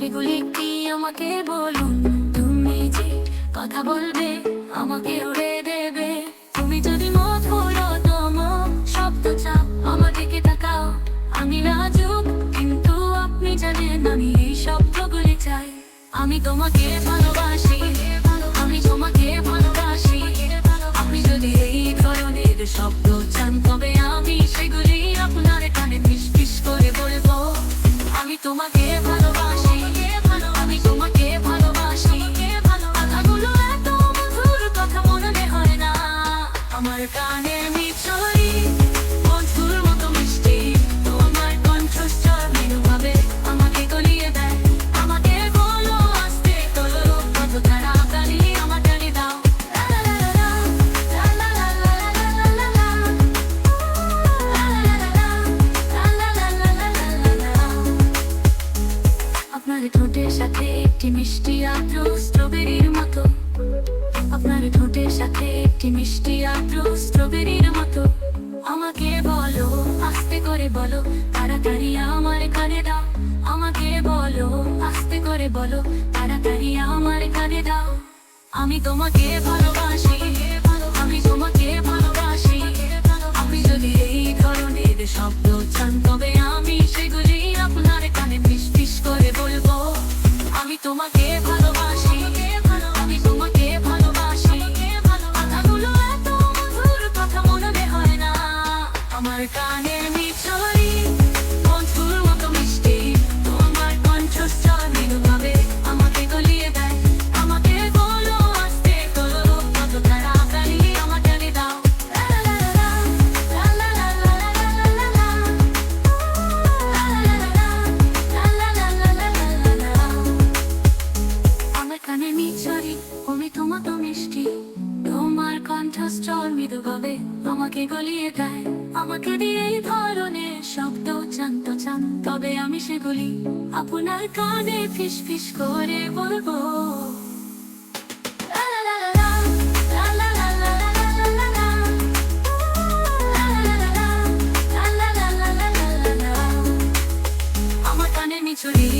সেগুলি কি আমাকে বলুন? তুমি যে কথা বলবে, আমাকে উড়ে দেবে। তুমি যদি মধুরতম শব্দ চাও আমার দিকে তাকাও। আমি লাজুক কিন্তু আপনি জানেন আমি এই শব্দগুলি চাই। আমি তোমাকে ভালোবাসি, আমি তোমাকে ভালোবাসি। আপনি যদি এই ধরনের শব্দ চান, তবে আমি সেগুলি আপনার কানে ফিস করে বলব। আমি তোমাকে আপনার ঠোঁটের সাথে একটি মিষ্টি আদ্র স্ট্রবেরির মতো। আপনার ঠোঁটের সাথে একটি মিষ্টি আদ্র স্ট্রবেরির মতো। আমাকে বলো, আস্তে করে বলো, তাড়াতাড়ি আমার কানে দাও। আমাকে বলো, আস্তে করে বলো, তাড়াতাড়ি আমার কানে দাও। আমি তোমাকে ভালোবাসি। আমার কানের মিছরি মধুর মতো মিষ্টি তোমার কণ্ঠস্বর মৃদুভাবে আমাকে গলিয়ে দেয় আমাকে বলো আস্তে করো কত তাড়াতাড়ি দাও আমার কানের মিছরি তুমি তোমার তো মিষ্টি তোমার কণ্ঠস্বর মৃদুভাবে আমাকে গলিয়ে দেয় গুলি আপনার কানে ফিস ফিস করে বলব আমার কানে মিছুরি